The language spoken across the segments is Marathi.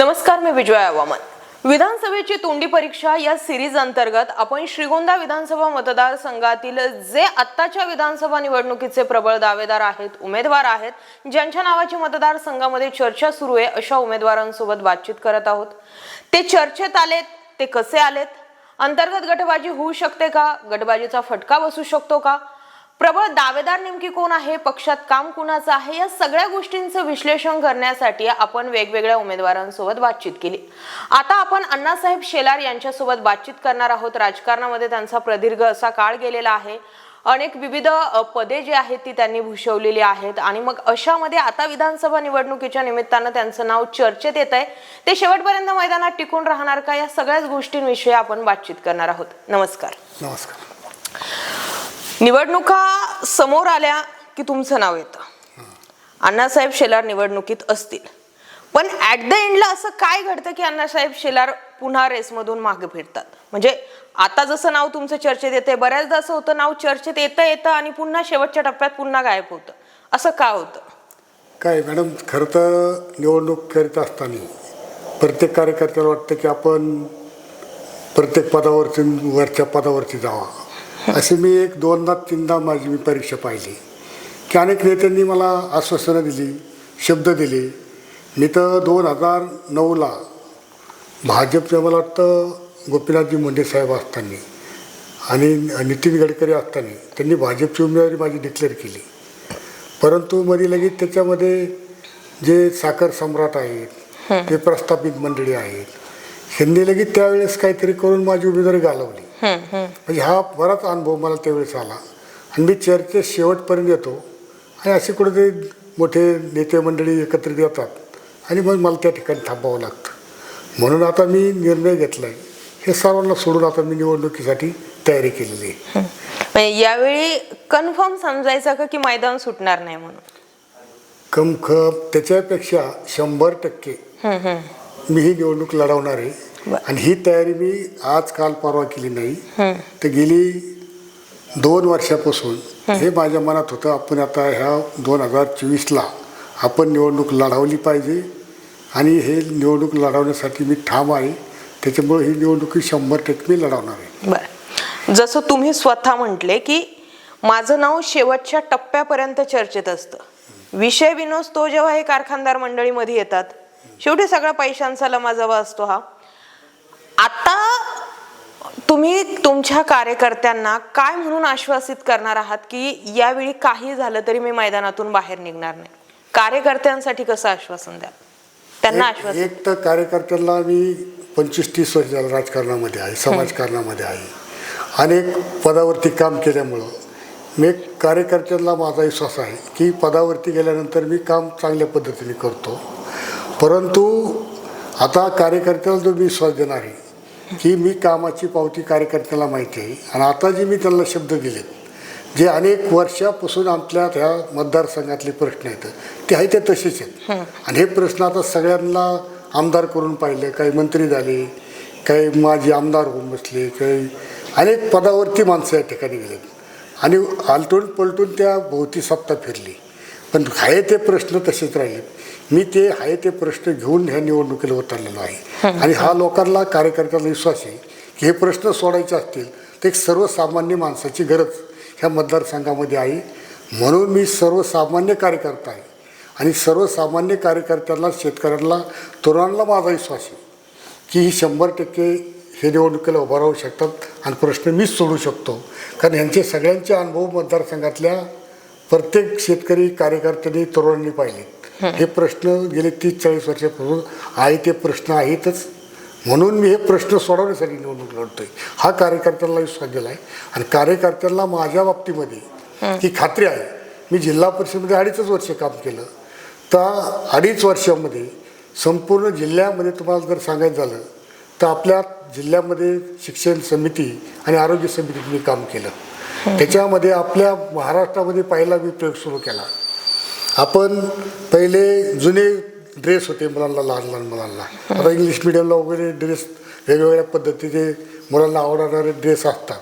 नमस्कार मी विजय हवामान. विधानसभेची तोंडी परीक्षा या सिरीज अंतर्गत आपण श्रीगोंदा विधानसभा मतदारसंघातील जे आत्ताच्या विधानसभा निवडणुकीचे प्रबळ दावेदार आहेत उमेदवार आहेत ज्यांच्या नावाची मतदारसंघामध्ये चर्चा सुरू आहे अशा उमेदवारांसोबत बातचीत करत आहोत. ते चर्चेत आलेत ते कसे आलेत? अंतर्गत गटबाजी होऊ शकते का? गटबाजीचा फटका बसू शकतो का? प्रबळ दावेदार नेमकी कोण आहे? पक्षात काम कुणाचं आहे? या सगळ्या गोष्टींचं विश्लेषण करण्यासाठी आपण वेगवेगळ्या उमेदवारांसोबत बातचीत केली. आता आपण अण्णासाहेब शेलार यांच्यासोबत बातचीत करणार आहोत. राजकारणामध्ये त्यांचा प्रदीर्घ असा काळ गेलेला आहे. अनेक विविध पदे जी आहेत ती त्यांनी भूषवलेली आहेत आणि मग अशामध्ये आता विधानसभा निवडणुकीच्या निमित्तानं त्यांचं नाव चर्चेत येत आहे. ते शेवटपर्यंत मैदानात टिकून राहणार का? या सगळ्याच गोष्टींविषयी आपण बातचीत करणार आहोत. नमस्कार. नमस्कार. निवडणुका समोर आल्या की तुमचं नाव येतं. अण्णासाहेब शेलार निवडणुकीत असतील. पण ऍट द एंडला असं काय घडतं की अण्णासाहेब शेलार पुन्हा रेसमधून मागे फिरतात? म्हणजे आता जसं नाव तुमचं चर्चेत येते बऱ्याचदा असं होतं नाव चर्चेत येतं येतं आणि पुन्हा शेवटच्या टप्प्यात पुन्हा गायब होतं. असं का होतं? काय मॅडम खरं तर निवडणूक करीत असताना प्रत्येक कार्यकर्त्याला वाटतं की आपण प्रत्येक पदावरती वरच्या पदावरती जावा. असे मी एक दोनदा तीनदा माझी मी परीक्षा पाहिली. की अनेक नेत्यांनी मला आश्वासनं दिली शब्द दिले. मी तर दोन हजार नऊला भाजपचं मला वाटतं गोपीनाथजी मुंडे साहेब असताना आणि नितीन गडकरी असताना त्यांनी भाजपची उमेदवारी माझी डिक्लेअर केली. परंतु मध्ये लगेच त्याच्यामध्ये जे साखर सम्राट आहेत ते प्रस्थापित मंडळी आहेत ह्यांनी लगेच त्यावेळेस काहीतरी करून माझी उमेदवारी घालवली म्हणजे हा बराच अनुभव मला त्यावेळेस आला. आणि मी चर्चेत शेवटपर्यंत येतो. आणि असे कुठेतरी मोठे नेते मंडळी एकत्रित येतात. आणि मग मला त्या ठिकाणी थांबावं लागतं. म्हणून आता मी निर्णय घेतला आहे हे सर्वांना सोडून आता मी निवडणुकीसाठी तयारी केलेली आहे. म्हणजे यावेळी कन्फर्म समजायचं का की मैदान सुटणार नाही म्हणून? कम ख त्याच्यापेक्षा शंभर टक्के मी ही निवडणूक लढवणार आहे. आणि ही तयारी मी आज काल परवा केली नाही. तर गेली दोन वर्षापासून हे. माझ्या मनात होतं आपण आता ह्या दोन हजार चोवीसला आपण निवडणूक लढवली पाहिजे आणि हे निवडणूक लढवण्यासाठी मी ठाम आहे. त्याच्यामुळे ही निवडणूक ही शंभर टक्के मी लढवणार आहे. जसं तुम्ही स्वतः म्हटले की माझं नाव शेवटच्या टप्प्यापर्यंत चर्चेत असतं. विषय विनोद जेव्हा हे कारखानदार मंडळीमध्ये येतात शेवटी सगळा पैशांचा लमाजवा असतो हा. आता तुम्ही तुमच्या कार्यकर्त्यांना काय म्हणून आश्वासित करणार आहात की यावेळी काही झालं तरी मी मैदानातून बाहेर निघणार नाही? कार्यकर्त्यांसाठी कसं आश्वासन द्या त्यांना आश्वासन एक तर कार्यकर्त्यांना मी पंचवीस तीस वर्ष झालं राजकारणामध्ये आहे समाजकारणामध्ये आहे. अनेक पदावरती काम केल्यामुळं मी कार्यकर्त्यांना माझा विश्वास आहे की पदावरती गेल्यानंतर मी काम चांगल्या पद्धतीने करतो. परंतु आता कार्यकर्त्याला जो मी विश्वास देणार आहे की मी कामाची पावती कार्यकर्त्याला माहिती आहे. आणि आता जे मी त्यांना शब्द दिलेत जे अनेक वर्षापासून आपल्या त्या मतदारसंघातले प्रश्न आहेत ते आहे ते तसेच आहेत. आणि हे प्रश्न आता सगळ्यांना आमदार करून पाहिले. काही मंत्री झाले काही माजी आमदार होऊन बसले काही अनेक पदावरती माणसं या ठिकाणी गेलेत. आणि आलटून पलटून त्या भोवती सत्ता फिरली. पण आहे ते प्रश्न तसेच राहिले. मी ते आहे ते प्रश्न घेऊन ह्या निवडणुकीला उतरलेलो आहे. आणि हा लोकांना कार्यकर्त्यांना विश्वास आहे की हे प्रश्न सोडायचे असतील तर एक सर्वसामान्य माणसाची गरज ह्या मतदारसंघामध्ये आहे. म्हणून मी सर्वसामान्य कार्यकर्ता आहे. आणि सर्वसामान्य कार्यकर्त्यांना शेतकऱ्यांना तरुणांना माझा विश्वास आहे की ही शंभर टक्के हे निवडणुकीला उभं राहू शकतात. आणि प्रश्न मीच सोडू शकतो. कारण ह्यांचे सगळ्यांचे अनुभव मतदारसंघातल्या प्रत्येक शेतकरी कार्यकर्त्यांनी तरुणांनी पाहिलेत हे. प्रश्न गेले तीस चाळीस वर्षापासून आहे ते प्रश्न आहेतच. म्हणून मी हे प्रश्न सोडवण्यासाठी निवडणूक लढतोय. हा कार्यकर्त्यांना विश्वास दिला आहे आणि कार्यकर्त्यांना माझ्या बाबतीमध्ये ही. खात्री आहे. मी जिल्हा परिषदेमध्ये अडीचच वर्ष काम केलं. तर अडीच वर्षामध्ये संपूर्ण जिल्ह्यामध्ये तुम्हाला जर सांगायचं झालं तर आपल्या जिल्ह्यामध्ये शिक्षण समिती आणि आरोग्य समितीत मी काम केलं. त्याच्यामध्ये आपल्या महाराष्ट्रामध्ये पहिला मी प्रयोग सुरू केला. आपण पहिले जुने ड्रेस होते मुलांना लहान लहान मुलांना. आता इंग्लिश मिडियमला वगैरे ड्रेस वेगवेगळ्या पद्धतीचे मुलांना आवडणारे ड्रेस असतात.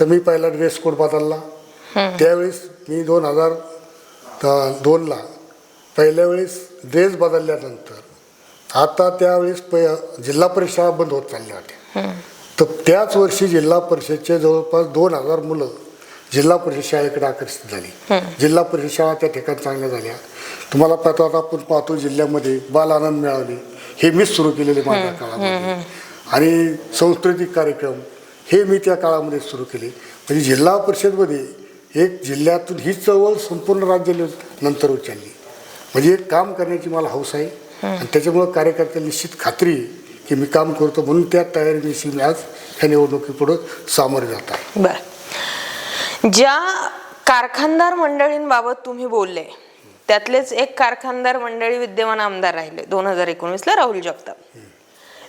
तर मी पहिला ड्रेस कोड बदलला. त्यावेळेस मी दोन हजार दोनला पहिल्या वेळेस ड्रेस बदलल्यानंतर आता त्यावेळेस प जिल्हा परिषद बंद होत चालल्या होत्या. तर त्याच वर्षी जिल्हा परिषदचे जवळपास दोन हजार मुलं जिल्हा परिषद शाळेकडे आकर्षित झाली. जिल्हा परिषद शाळा त्या ठिकाणी चांगल्या झाल्या. तुम्हाला पाहतो आता आपण पाहतो जिल्ह्यामध्ये बाल आनंद मिळाले हे मीच सुरू केलेले माझ्या काळामध्ये. आणि सांस्कृतिक कार्यक्रम हे मी त्या काळामध्ये सुरू केले. म्हणजे जिल्हा परिषदमध्ये एक जिल्ह्यातून ही चळवळ संपूर्ण राज्य नंतर उचलली. म्हणजे एक काम करण्याची मला हौस आहे. आणि त्याच्यामुळं कार्यकर्त्याला निश्चित खात्री की मी काम करतो म्हणून त्या तयारीनिशी मी आज ह्या निवडणुकीपुढं सामोरे जात आहे. बर. ज्या कारखानदार मंडळींबाबत तुम्ही बोलले त्यातलेच एक कारखानदार मंडळी विद्यमान आमदार राहिले दोन हजार एकोणीसला राहुल जगताप.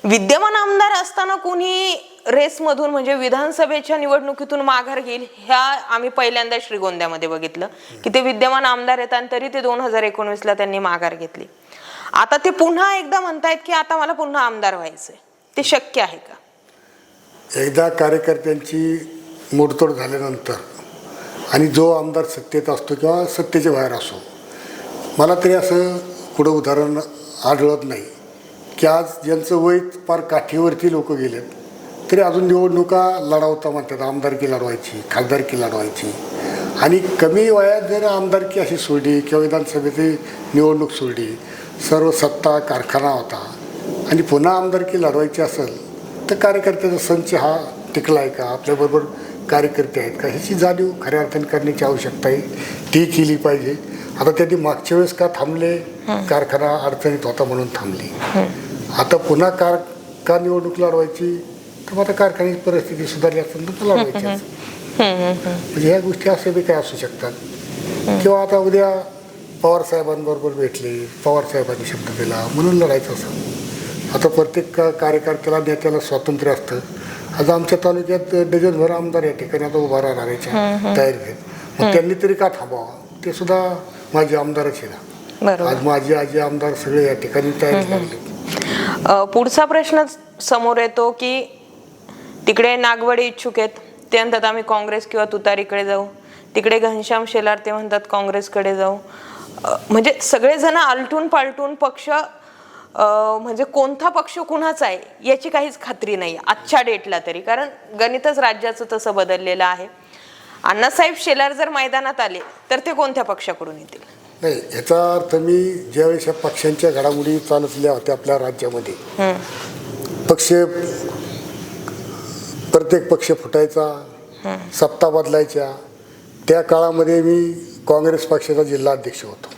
विद्यमान आमदार असताना कोणी रेसमधून म्हणजे विधानसभेच्या निवडणुकीतून माघार घेईल ह्या आम्ही पहिल्यांदा श्रीगोंद्यामध्ये बघितलं. की ते विद्यमान आमदार आहेत आणि तरी ते दोन हजार एकोणीसला त्यांनी माघार घेतली. आता ते पुन्हा एकदा म्हणतायत की आता मला पुन्हा आमदार व्हायचंय. ते शक्य आहे का? एकदा कार्यकर्त्यांची मोडतोड झाल्यानंतर आणि जो आमदार सत्तेत असतो किंवा सत्तेच्या बाहेर असो मला तरी असं पुढं उदाहरण आढळत नाही. की आज ज्यांचं वय फार काठीवरती लोक गेलेत तरी अजून निवडणुका लढवता म्हणतात. आमदारकी लढवायची खासदारकी लढवायची. आणि कमी वयात जर आमदारकी अशी सोडली किंवा विधानसभेची निवडणूक सोडली सर्व सत्ता कारखाना होता आणि पुन्हा आमदारकी लढवायची असेल तर कार्यकर्त्याचा संच हा टिकला आहे का? आपल्याबरोबर कार्यकर्ते आहेत का? ह्याची जाणीव खऱ्या अर्थाने करण्याची आवश्यकता आहे. ती केली पाहिजे. आता त्यांनी मागच्या वेळेस का थांबले? कारखाना अडचणीत होता म्हणून थांबले. आता पुन्हा कार का निवडणूक लढवायची? तर मग आता कारखान्याची परिस्थिती सुधारली असेल तर लढवायची. म्हणजे ह्या गोष्टी असे बी काय असू शकतात. किंवा आता उद्या पवार साहेबांबरोबर भेटले पवार साहेबांनी शब्द दिला म्हणून लढायचं असं. आता प्रत्येक कार्यकर्त्याला नेत्याला स्वातंत्र्य असतं. आज आमच्या तालुक्यात डझनभर आमदार या ठिकाणी आता उभा राहणार याच्या तयारीत मग त्यांनी तरी का थांबावं? ते सुद्धा माझे आमदारच आहे आज माझे आजी आमदार सगळे या ठिकाणी तयारी लागले पुढचा प्रश्न समोर येतो की तिकडे नागवडे इच्छुक आहेत. ते म्हणतात आम्ही काँग्रेस किंवा तुतारीकडे जाऊ. तिकडे घनश्याम शेलार ते म्हणतात काँग्रेसकडे जाऊ. म्हणजे सगळेजण आलटून पालटून पक्ष म्हणजे कोणता पक्ष कुणाचा आहे याची काहीच खात्री नाही आजच्या डेटला तरी. कारण गणितच राज्याचं तसं बदललेलं आहे. अण्णासाहेब शेलार जर मैदानात आले तर ते कोणत्या पक्षाकडून येतील? नाही याचा अर्थ मी ज्यावेळेस पक्षांच्या घडामोडी चालतल्या होत्या आपल्या राज्यामध्ये पक्ष प्रत्येक पक्ष फुटायचा सत्ता बदलायच्या त्या काळामध्ये मी काँग्रेस पक्षाचा जिल्हा अध्यक्ष होतो.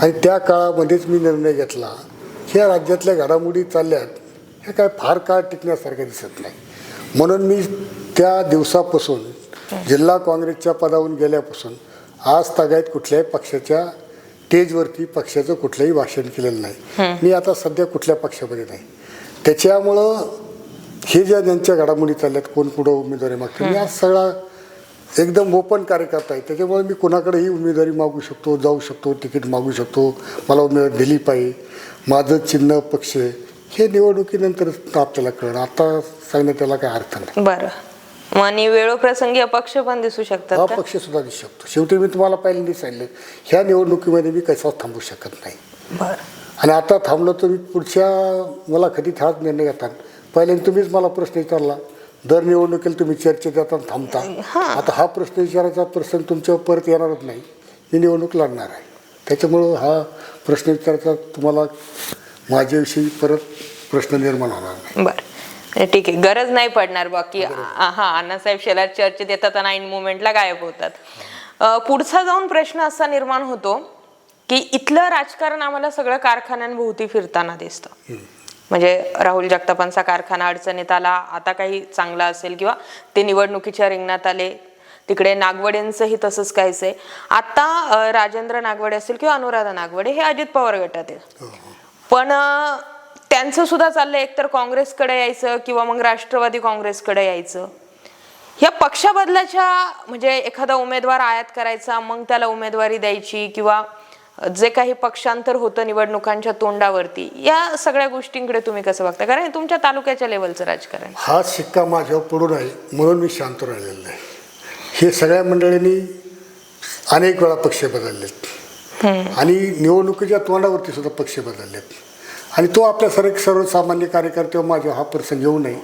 आणि त्या काळामध्येच मी निर्णय घेतला ह्या राज्यातल्या घडामोडी चालल्यात ह्या काय फार काळ टिकण्यासारखं दिसत नाही. म्हणून मी त्या दिवसापासून जिल्हा काँग्रेसच्या पदावरून गेल्यापासून आज तागायत कुठल्याही पक्षाच्या स्टेजवरती पक्षाचं कुठलंही भाषण केलेलं नाही. मी आता सध्या कुठल्या पक्षामध्ये नाही. त्याच्यामुळं हे ज्या ज्यांच्या घडामोडी चालल्यात कोण पुढं उमेदवारी मागतो मी आज सगळा एकदम ओपन कार्यकर्ता आहे. त्याच्यामुळे मी कोणाकडेही उमेदवारी मागू शकतो जाऊ शकतो तिकीट मागू शकतो. मला उमेदवारी दिली पाहिजे. माझं चिन्ह पक्ष हे निवडणुकीनंतर आपल्याला कळणं आता सांगण्यात त्याला काय अर्थ नाही. बरं. मग आणि वेळोप्रसंगी अपक्ष पण दिसू हा शकतात का? पक्ष सुद्धा दिसू शकतो. शेवटी मी तुम्हाला पहिल्यांदा सांगितलं ह्या निवडणुकीमध्ये मी कसाच थांबू शकत नाही. बरं. आणि आता थांबलो तर मी पुढच्या मला कधी हाच निर्णय घेतात पहिल्यांदा तुम्हीच मला प्रश्न विचारला. दर निवडणुकीला तुम्ही चर्चेत येताना थांबता. आता हा प्रश्न विचारायचा प्रसंग तुमच्यावर परत येणारच नाही. मी निवडणूक लढणार आहे. त्याच्यामुळं हा प्रश्न विचारायचा तुम्हाला माझ्याविषयी परत प्रश्न निर्माण होणार नाही. बरं. ठीक आहे. गरज नाही पडणार बाकी हा अण्णासाहेब शेलार चर्चेत येतात आणि ऐन मुवमेंटला गायब होतात. अ, पुढचा जाऊन प्रश्न असा निर्माण होतो की इथलं राजकारण आम्हाला सगळं कारखान्यांभोवती फिरताना दिसतं. म्हणजे राहुल जगतापांचा कारखाना अडचणीत आला आता काही चांगला असेल किंवा ते निवडणुकीच्या रिंगणात आले तिकडे नागवडेंचंही तसंच काहीच आहे. आता राजेंद्र नागवडे असतील किंवा अनुराधा नागवडे हे अजित पवार गटात आहेत. पण अ, त्यांचं सुद्धा चाललंय एकतर काँग्रेसकडे यायचं किंवा मग राष्ट्रवादी काँग्रेसकडे यायचं. या पक्षाबदलाच्या म्हणजे एखादा उमेदवार आयात करायचा मग त्याला उमेदवारी द्यायची किंवा जे काही पक्षांतर होतं निवडणुकांच्या तोंडावरती या सगळ्या गोष्टींकडे तुम्ही कसं बघता? कारण हे तुमच्या तालुक्याच्या लेवलचं राजकारण. हा शिक्का माझ्यावर पडून आहे म्हणून मी शांत राहिलेलो आहे हे सगळ्या मंडळींनी अनेक वेळा पक्ष बदललेत. आणि निवडणुकीच्या तोंडावरती सुद्धा पक्ष बदललेत. आणि तो आपल्या सर्व सर्वसामान्य कार्यकर्त्यावर माझ्या हा प्रसंग येऊ नये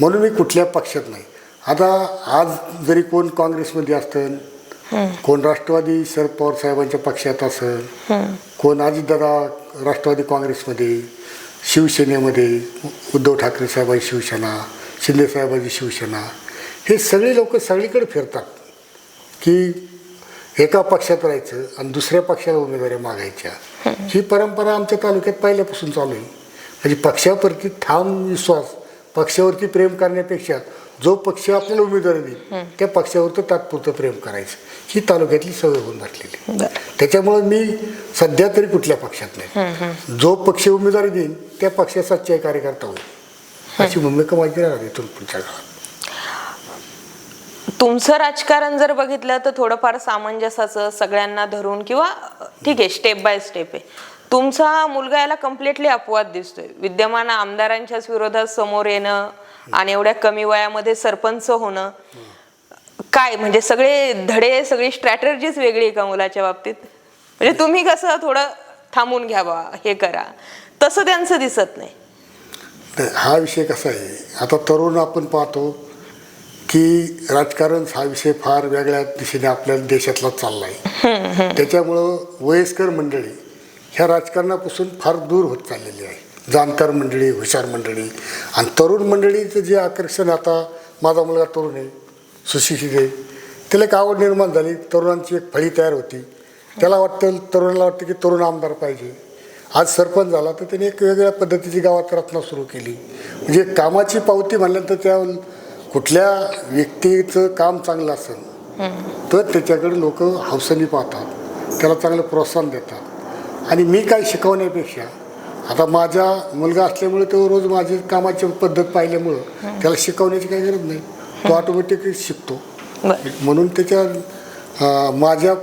म्हणून मी कुठल्या पक्षात नाही. आता आज जरी कोण काँग्रेसमध्ये असतं कोण राष्ट्रवादी शरद पवार साहेबांच्या पक्षात असेल कोण अजितदादा राष्ट्रवादी काँग्रेसमध्ये शिवसेनेमध्ये उद्धव ठाकरे साहेबांची शिवसेना शिंदे साहेबांची शिवसेना हे सगळे लोक सगळीकडे फिरतात की एका पक्षात राहायचं आणि दुसऱ्या पक्षाला उमेदवारी मागायच्या. ही परंपरा आमच्या तालुक्यात पहिल्यापासून चालू आहे. म्हणजे पक्षावरती ठाम विश्वास पक्षावरती प्रेम करण्यापेक्षा जो पक्ष आपल्याला उमेदवारी देईल त्या पक्षावर तात्पुरतं प्रेम करायचं. ही तालुक्यातली सवय होऊन घातलेली त्याच्यामुळे मी सध्या तरी कुठल्या पक्षात नाही. जो पक्ष उमेदवारी देईन त्या पक्षात सच्चाई कार्यकर्ता होईल. अशी भूमिका माझी राहणार इथून पुढच्या काळात तुमचं राजकारण जर बघितलं तर थोडंफार सामंजस्याचं सगळ्यांना धरून किंवा ठीक आहे स्टेप बाय स्टेप आहे. तुमचा मुलगा याला कम्प्लिटली अपवाद दिसतोय. विद्यमान आमदारांच्याच विरोधात समोर येणं आणि एवढ्या कमी वयामध्ये सरपंच होणं काय म्हणजे सगळे धडे सगळी स्ट्रॅटर्जीच वेगळी आहे का मुलाच्या बाबतीत? म्हणजे तुम्ही कसं थोडं थांबून घ्यावा हे करा. तसं त्यांचं दिसत नाही. हा विषय कसा आहे? आता तरुण आपण पाहतो की राजकारण हा विषय फार वेगळ्या दिशेने आपल्या देशातला चालला आहे त्याच्यामुळं वयस्कर मंडळी ह्या राजकारणापासून फार दूर होत चाललेली आहे. जाणकार मंडळी हुशार मंडळी आणि तरुण मंडळीचं जे आकर्षण आता माझा मुलगा तरुण आहे सुशिक्षित आहे त्याला एक आवड निर्माण झाली. तरुणांची एक फळी तयार होती. त्याला वाटतं तरुणाला वाटतं की तरुण आमदार पाहिजे. आज सरपंच झाला तर त्याने एक वेगळ्या पद्धतीची गावात रचना सुरू केली. म्हणजे कामाची पावती म्हणल्यानंतर त्या कुठल्या व्यक्तीचं काम चांगलं असेल तर त्याच्याकडे लोक हौसनी पाहतात. त्याला चांगलं प्रोत्साहन देतात. आणि मी काय शिकवण्यापेक्षा आता माझा मुलगा असल्यामुळे तो रोज माझी कामाची पद्धत पाहिल्यामुळं त्याला शिकवण्याची काही गरज नाही. तो ऑटोमॅटिकली शिकतो. म्हणून त्याच्या माझ्या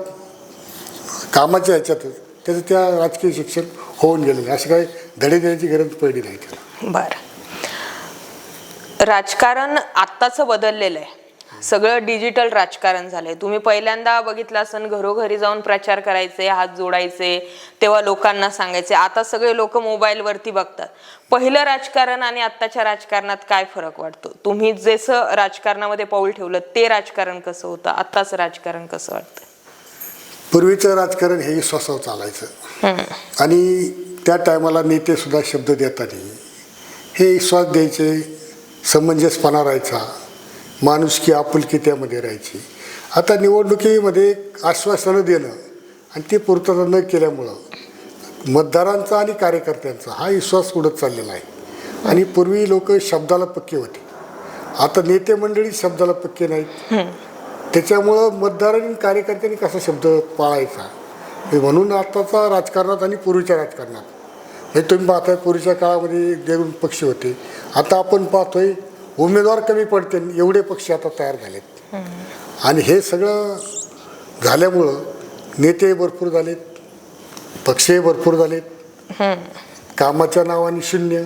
कामाच्या ह्याच्यातच त्याचं त्या राजकीय शिक्षण होऊन गेलेलं. अशी काही धडे देण्याची गरज पडली नाही त्याला. बर. राजकारण आत्ताचं बदललेलं आहे. सगळं डिजिटल राजकारण झालंय. तुम्ही पहिल्यांदा बघितलं असन घरोघरी जाऊन प्रचार करायचे हात जोडायचे तेव्हा लोकांना सांगायचे. आता सगळे लोक मोबाईलवरती बघतात. पहिलं राजकारण आणि आत्ताच्या राजकारणात काय फरक वाटतो? तुम्ही जसं राजकारणामध्ये पाऊल ठेवलं ते राजकारण कसं होतं? आत्ताचं राजकारण कसं वाटतं पूर्वीचं राजकारण हे विश्वासावर चालायचं. आणि त्या टायमाला नेते सुद्धा शब्द देताना हे विश्वास द्यायचे समंजसपणा राहायचा. माणुसकी आपुलकी त्यामध्ये राहायची. आता निवडणुकीमध्ये आश्वासनं देणं आणि ते पूर्तता न केल्यामुळं मतदारांचा आणि कार्यकर्त्यांचा हा विश्वास उडत चाललेला आहे. आणि पूर्वी लोक शब्दाला पक्के होते. आता नेते मंडळी शब्दाला पक्के नाहीत. त्याच्यामुळं मतदार आणि कार्यकर्त्यांनी कसा शब्द पाळायचा? हे म्हणून आताचा राजकारणात आणि पूर्वीच्या राजकारणात. हे तुम्ही पाहताय पूर्वीच्या काळामध्ये दोन पक्ष होते. आता आपण पाहतोय उमेदवार कमी पडते एवढे पक्ष आता तयार झालेत. आणि हे सगळं झाल्यामुळं नेते भरपूर झालेत पक्षही भरपूर झालेत. कामाच्या नावाने शून्य.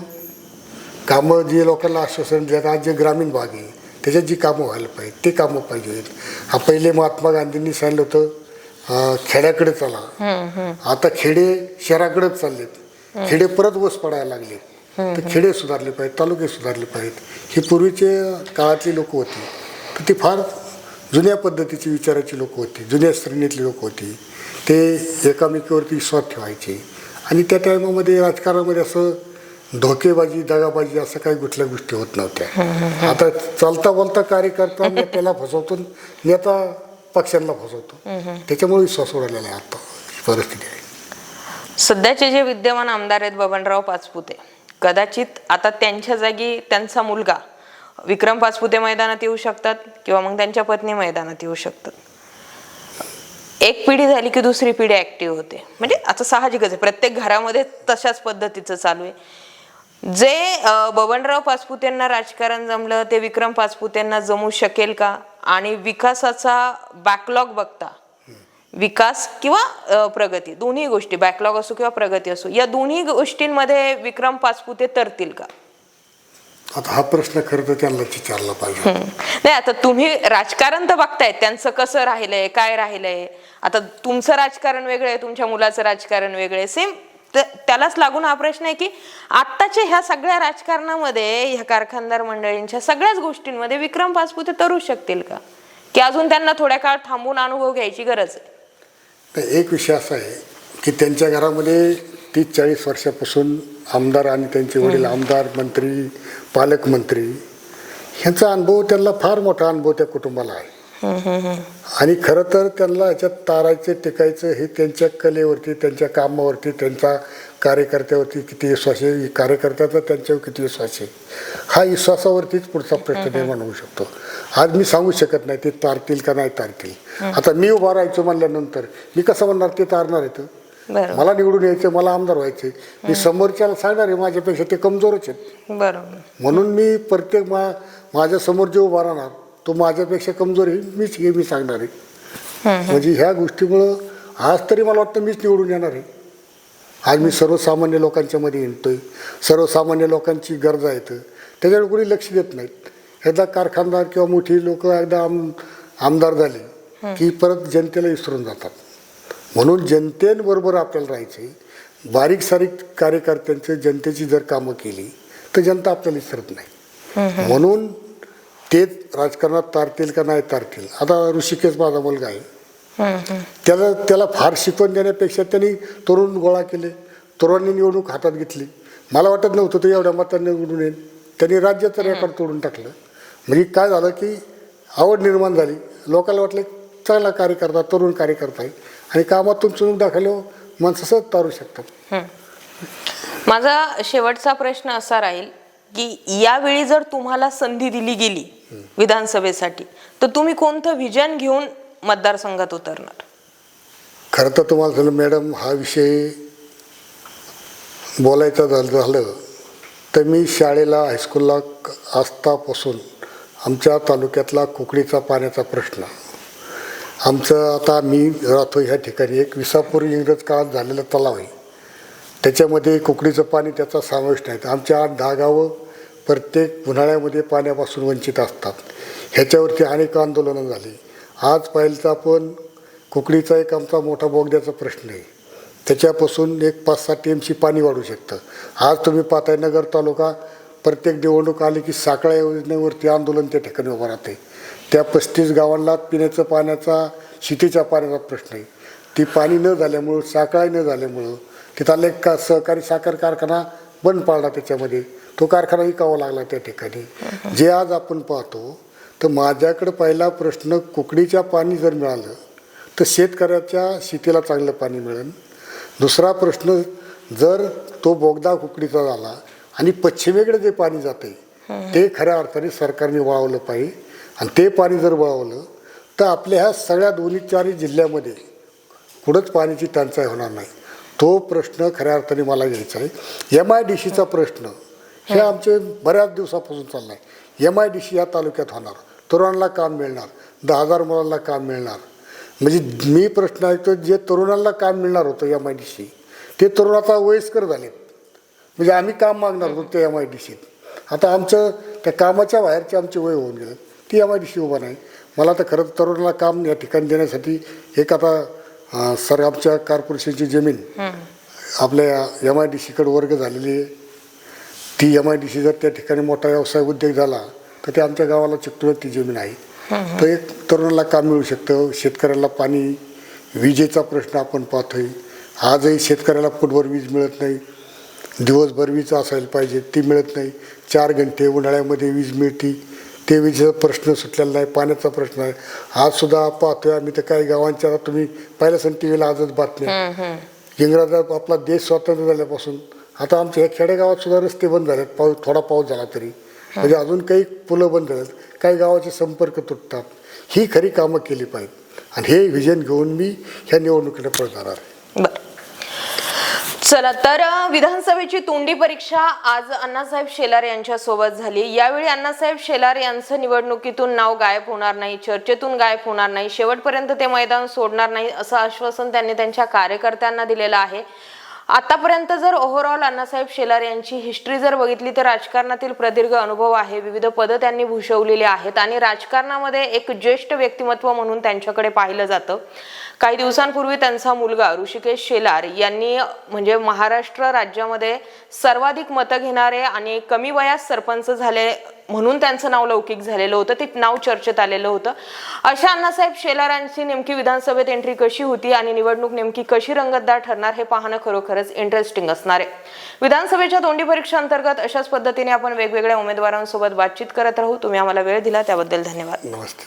कामं जे लोकांना आश्वासन देतात आज जे ग्रामीण भाग आहे त्याच्यात जी कामं व्हायला पाहिजे ते कामं पाहिजेत हा पहिले महात्मा गांधींनी सांगितलं होतं खेड्याकडे चला. आता खेडे शहराकडेच चाललेत. खेडे परत वस पडायला लागले तर खेडे सुधारले पाहिजेत तालुके सुधारले पाहिजेत. ही पूर्वीचे काळातली लोक होती. तर ती फार जुन्या पद्धतीची विचाराची लोक होती जुन्या श्रेणीतली लोक होती. ते एकामेकीवरती विश्वास ठेवायचे. आणि त्या टायमामध्ये राजकारणामध्ये असं धोकेबाजी दगाबाजी असं काही कुठल्या गोष्टी होत नव्हत्या. आता चालता बोलता कार्यकर्ता नेत्याला फसवतो नेता पक्षांना फसवतो. त्याच्यामुळे विश्वास उडालेला आहे आता. परिस्थिती आहे. सध्याचे जे विद्यमान आमदार आहेत बबनराव पाचपुते कदाचित आता त्यांच्या जागी त्यांचा मुलगा विक्रम पाचपुते मैदानात येऊ शकतात किंवा मग त्यांच्या पत्नी मैदानात येऊ शकतात. एक पिढी झाली की दुसरी पिढी ऍक्टिव्ह होते. म्हणजे आता साहजिकच आहे. प्रत्येक घरामध्ये तशाच पद्धतीचं चालू आहे. जे बबनराव पाचपुतेंना राजकारण जमलं ते विक्रम पाचपुतेंना जमू शकेल का? आणि विकासाचा बॅकलॉग बघता विकास किंवा प्रगती. दोन्ही गोष्टी बॅकलॉग असो किंवा प्रगती असो या दोन्ही गोष्टींमध्ये विक्रम पाचपुते तरतील का? आता हा प्रश्न खरं तर त्यांना विचारला पाहिजे. नाही आता तुम्ही राजकारण तर बघताय त्यांचं कसं राहिलंय काय राहिलंय? आता तुमचं राजकारण वेगळं आहे तुमच्या मुलाचं राजकारण वेगळं आहे. सेम त्यालाच लागून हा प्रश्न आहे की आत्ताच्या ह्या सगळ्या राजकारणामध्ये ह्या कारखानदार मंडळींच्या सगळ्याच गोष्टींमध्ये विक्रम पाचपुते तरू शकतील का? की अजून त्यांना थोड्या काळ थांबून अनुभव घ्यायची गरज आहे. तर एक विषय असा आहे की त्यांच्या घरामध्ये तीस चाळीस वर्षापासून आमदार आणि त्यांचे वडील आमदार मंत्री पालकमंत्री ह्यांचा अनुभव त्यांना फार मोठा अनुभव त्या कुटुंबाला आहे. आणि खरं तर त्यांना याच्यात तारायचे टिकायचं हे त्यांच्या कलेवरती त्यांच्या कामावरती त्यांच्या कार्यकर्त्यावरती किती विश्वास आहे? कार्यकर्त्याचा त्यांच्यावर किती विश्वास आहे? हा विश्वासावरतीच पुढचा प्रश्न निर्माण होऊ शकतो. आज मी सांगू शकत नाही ते तारतील का नाही तारतील. आता मी उभा राहायचो म्हणल्यानंतर मी कसं म्हणणार ते तारणार बरोबर. मला निवडून यायचं मला आमदार व्हायचे मी समोरच्याला सांगणार आहे माझ्यापेक्षा ते कमजोरच आहेत. म्हणून मी प्रत्येक मा माझ्यासमोर जे उभा राहणार तो माझ्यापेक्षा कमजोर आहे. मीच हे मी सांगणार आहे. म्हणजे ह्या गोष्टीमुळं आज तरी मला वाटतं मीच निवडून येणार आहे. आज मी सर्वसामान्य लोकांच्या मध्ये येतोय. सर्वसामान्य लोकांची गरजा आहेत त्याच्याकडे कोणी लक्ष देत नाहीत. एकदा कारखानदार किंवा मोठी लोक एकदा आम आमदार झाले की परत जनतेला विसरून जातात. म्हणून जनतेबरोबर आपल्याला राहायचे बारीक सारीक कार्यकर्त्यांचे जनतेची जर कामं केली तर जनता आपल्याला विसरत नाही. म्हणून तेच राजकारणात तारतील का नाही तारतील. आता ऋषिकेश माझा मुलगा आहे. त्याला त्याला फार शिकवण देण्यापेक्षा त्यांनी तरुण गोळा केले. तरुणांनी निवडणूक हातात घेतली. मला वाटत नव्हतं तो एवढ्या मतांनी निवडून येईल. त्यांनी राज्याचं रेकॉर्ड तोडून टाकलं. म्हणजे काय झालं की आवड निर्माण झाली. लोकांना वाटलं चांगला कार्यकर्ता तरुण कार्यकर्ता आहे. आणि कामातून चुनूक दाखवल्यावर माणसं सहज तारू शकतात. माझा शेवटचा प्रश्न असा राहील की यावेळी जर तुम्हाला संधी दिली गेली विधानसभेसाठी तर तुम्ही कोणतं व्हिजन घेऊन मतदारसंघात उतरणार? खरं तर तुम्हाला झालं मॅडम हा विषय बोलायचा झालं झालं तर मी शाळेला हायस्कूलला असतापासून आमच्या तालुक्यातला कुकडीचा पाण्याचा प्रश्न. आमचं आता मी राहतो ह्या ठिकाणी एक विसापूर इंग्रज काळात झालेला तलाव आहे. त्याच्यामध्ये कुकडीचं पाणी त्याचा समावेश नाही. आमच्या आठ दहा गावं प्रत्येक उन्हाळ्यामध्ये पाण्यापासून वंचित असतात. ह्याच्यावरती अनेक आंदोलनं झाली. आज पाहिलं तर आपण कुकडीचा एक आमचा मोठा बोगद्याचा प्रश्न आहे. त्याच्यापासून एक पाच सहा टी एम सी पाणी वाढू शकतं. आज तुम्ही पाहताय नगर तालुका प्रत्येक निवडणूक आली की साखळ्या योजनेवरती आंदोलन त्या ठिकाणी उभं राहते. त्या पस्तीस गावांना पिण्याचं पाण्याचा शेतीच्या पाण्याचा प्रश्न आहे. ती पाणी न झाल्यामुळं साखळा न झाल्यामुळं तिथं एक का सहकारी साखर कारखाना बंद पाडला त्याच्यामध्ये. तो कारखाना विकावा लागला त्या ठिकाणी. जे आज आपण पाहतो तर माझ्याकडं पहिला प्रश्न कुकडीच्या पाणी जर मिळालं तर शेतकऱ्याच्या शेतीला चांगलं पाणी मिळेल. दुसरा प्रश्न जर तो बोगदा कुकडीचा झाला आणि पश्चिमेकडे जे पाणी जाते ते खऱ्या अर्थाने सरकारने वळवलं पाहिजे. आणि ते पाणी जर वळवलं तर आपल्या ह्या सगळ्या दोन्ही चारही जिल्ह्यामध्ये कुठंच पाण्याची टंचाई होणार नाही. तो प्रश्न खऱ्या अर्थाने मला घ्यायचा आहे. एम आय डी सीचा प्रश्न हे आमचे बऱ्याच दिवसापासून चालला आहे. एम आय डी सी या तालुक्यात होणार. तरुणांना काम मिळणार. दहा हजार मुलांना काम मिळणार. म्हणजे मी प्रश्न ऐकतो जे तरुणांना काम मिळणार होतं एम आय डी सी ते तरुण आता वयस्कर झालेत. म्हणजे आम्ही काम मागणार होतो त्या एम आय डी सीत आता आमचं त्या कामाच्या बाहेरचे आमचे वय होऊन गेलं. ती एम आय डी सी उभा नाही. मला तर खरं तर तरुणाला काम या ठिकाणी देण्यासाठी एक आता सर आमच्या कॉर्पोरेशनची जमीन आपल्या एम आय डी सीकडे वर्ग झालेली आहे. ती एम आय डी सी जर त्या ठिकाणी मोठा व्यवसाय उद्योग झाला तर ते आमच्या गावाला चिकटून ती जमीन आहे. तर एक तरुणाला काम मिळू शकतं शेतकऱ्याला पाणी विजेचा प्रश्न आपण पाहतोय. आजही शेतकऱ्याला फुटभर वीज मिळत नाही. दिवसभर वीज असायला पाहिजे ती मिळत नाही. चार घंटे उन्हाळ्यामध्ये वीज मिळते. ते विजेचा प्रश्न सुटलेला नाही पाण्याचा प्रश्न आहे. आज सुद्धा पाहतोय आम्ही तर काही गावांच्या तुम्ही पाहिलं असेल टी व्हीला आजच बातम्या. इंग्रजात आपला देश स्वतंत्र झाल्यापासून आता आमच्या ह्या खेडेगावात सुद्धा रस्ते बंद झालेत. पाऊस थोडा पाऊस झाला तरी. म्हणजे अजून काही पुलं बंद झालेत. काही गावाचे संपर्क तुटतात. ही खरी कामं केली पाहिजेत. आणि हे विजन घेऊन मी ह्या निवडणुकीला पळ जाणार आहे. बर. चला तर विधानसभेची तोंडी परीक्षा आज अण्णासाहेब शेलार यांच्या सोबत झाली. यावेळी अण्णासाहेब शेलार यांचं निवडणुकीतून नाव गायब होणार नाही चर्चेतून गायब होणार नाही शेवटपर्यंत ते मैदान सोडणार नाही असं आश्वासन त्यांनी त्यांच्या कार्यकर्त्यांना दिलेलं आहे. आतापर्यंत जर ओव्हरऑल अण्णासाहेब शेलार यांची हिस्ट्री जर बघितली तर राजकारणातील प्रदीर्घ अनुभव आहे. विविध पदं त्यांनी भूषवलेली आहेत आणि राजकारणामध्ये एक ज्येष्ठ व्यक्तिमत्व म्हणून त्यांच्याकडे पाहिलं जातं. काही दिवसांपूर्वी त्यांचा मुलगा ऋषिकेश शेलार यांनी म्हणजे महाराष्ट्र राज्यामध्ये सर्वाधिक मतं घेणारे आणि कमी वयात सरपंच झाले म्हणून त्यांचं नाव लौकिक झालेलं होतं ते नाव चर्चेत आलेलं होतं. अशा अण्णासाहेब शेलारांची नेमकी विधानसभेत एंट्री कशी होती आणि निवडणूक नेमकी कशी रंगतदार ठरणार हे पाहणं खरोखरच इंटरेस्टिंग असणार आहे. विधानसभेच्या तोंडी परीक्षा अंतर्गत अशाच पद्धतीने आपण वेगवेगळ्या उमेदवारांसोबत बातचीत करत राहू. तुम्ही आम्हाला वेळ दिला त्याबद्दल धन्यवाद. नमस्ते.